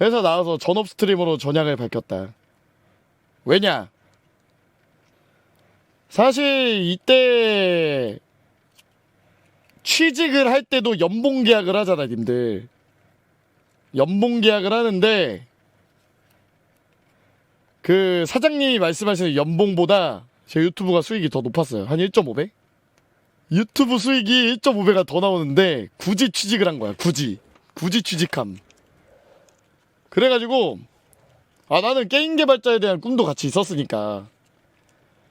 회사 나와서 전업 스트리머로 전향을 밝혔다. 왜냐? 사실 이때 취직을 할 때도 연봉 계약을 하잖아, 님들. 연봉 계약을 하는데 그 사장님이 말씀하시는 연봉보다 제 유튜브가 수익이 더 높았어요. 한 1.5배? 유튜브 수익이 1.5배가 더 나오는데 굳이 취직을 한 거야. 굳이. 굳이 취직함. 그래가지고 아 나는 게임 개발자에 대한 꿈도 같이 있었으니까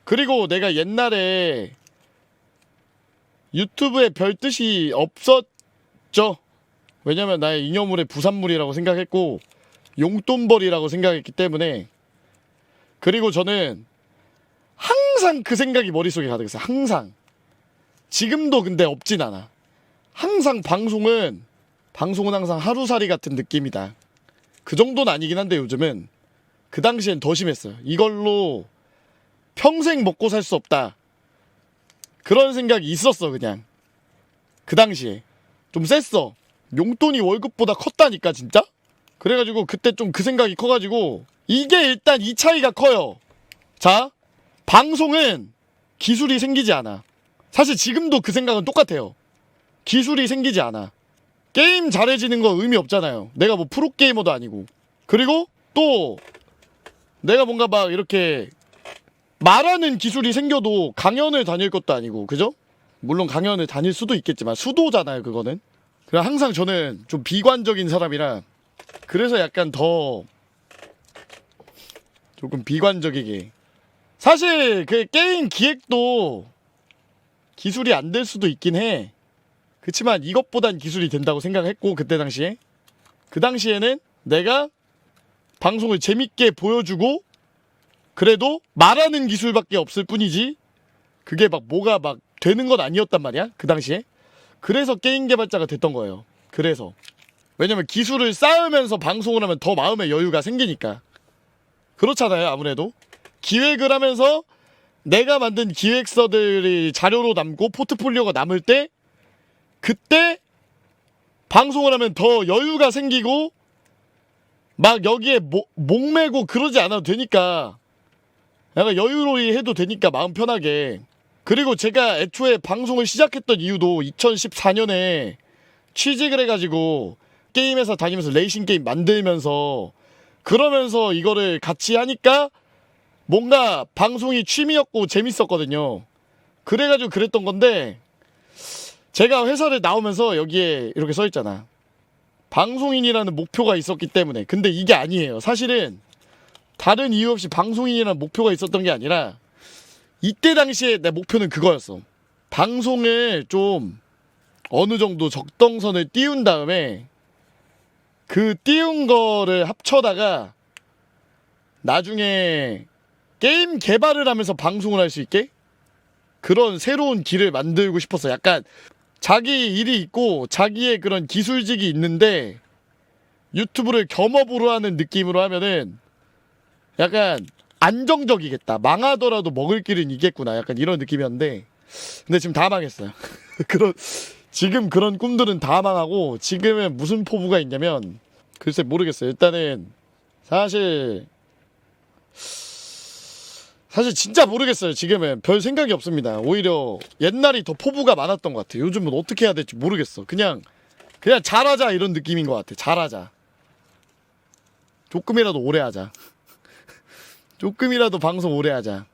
그리고 내가 옛날에 유튜브에 별 뜻이 없었죠. 왜냐면 나의 잉여물의 부산물이라고 생각했고 용돈벌이라고 생각했기 때문에 그리고 저는 항상 그 생각이 머릿속에 가득했어요. 항상. 지금도 근데 없진 않아. 항상 방송은 방송은 항상 하루살이 같은 느낌이다. 그 정도는 아니긴 한데 요즘은 그 당시엔 더 심했어요. 이걸로 평생 먹고 살 수 없다. 그런 생각이 있었어 그냥. 그 당시에 좀 셌어. 용돈이 월급보다 컸다니까 진짜. 그래가지고 그때 좀 그 생각이 커가지고 이게 일단 이 차이가 커요. 자 방송은 기술이 생기지 않아. 사실 지금도 그 생각은 똑같아요. 기술이 생기지 않아. 게임 잘해지는 거 의미 없잖아요. 내가 뭐 프로게이머도 아니고. 그리고 또 내가 뭔가 막 이렇게 말하는 기술이 생겨도 강연을 다닐 것도 아니고. 그죠? 물론 강연을 다닐 수도 있겠지만 수도잖아요, 그거는. 그냥 항상 저는 좀 비관적인 사람이라 그래서 약간 더 조금 비관적이게. 사실 그 게임 기획도 기술이 안 될 수도 있긴 해. 그치만 이것보단 기술이 된다고 생각했고 그때 당시에. 그 당시에는 내가 방송을 재밌게 보여주고 그래도 말하는 기술밖에 없을 뿐이지 그게 막 뭐가 막 되는 건 아니었단 말이야 그 당시에. 그래서 게임 개발자가 됐던 거예요. 그래서. 왜냐면 기술을 쌓으면서 방송을 하면 더 마음의 여유가 생기니까. 그렇잖아요 아무래도. 기획을 하면서 내가 만든 기획서들이 자료로 남고 포트폴리오가 남을 때 그때 방송을 하면 더 여유가 생기고 막 여기에 모- 목매고 그러지 않아도 되니까 약간 여유로이 해도 되니까 마음 편하게 그리고 제가 애초에 방송을 시작했던 이유도 2014년에 취직을 해가지고 게임회사 다니면서 레이싱 게임 만들면서 그러면서 이거를 같이 하니까 뭔가 방송이 취미였고 재밌었거든요. 그래가지고 그랬던 건데 제가 회사를 나오면서 여기에 이렇게 써 있잖아. 방송인이라는 목표가 있었기 때문에. 근데 이게 아니에요. 사실은 다른 이유 없이 방송인이라는 목표가 있었던 게 아니라 이때 당시에 내 목표는 그거였어. 방송을 좀 어느 정도 적정선을 띄운 다음에 그 띄운 거를 합쳐다가 나중에 게임 개발을 하면서 방송을 할 수 있게 그런 새로운 길을 만들고 싶었어. 약간 자기 일이 있고 자기의 그런 기술직이 있는데 유튜브를 겸업으로 하는 느낌으로 하면은 약간 안정적이겠다. 망하더라도 먹을 길은 있겠구나. 약간 이런 느낌이었는데 근데 지금 다 망했어요. 그런 지금 그런 꿈들은 다 망하고 지금은 무슨 포부가 있냐면 글쎄 모르겠어요. 일단은 사실 사실 진짜 모르겠어요. 지금은 별 생각이 없습니다. 오히려 옛날이 더 포부가 많았던 것 같아요. 요즘은 어떻게 해야 될지 모르겠어. 그냥 그냥 잘하자 이런 느낌인 것 같아. 잘하자. 조금이라도 오래 하자. 조금이라도 방송 오래 하자.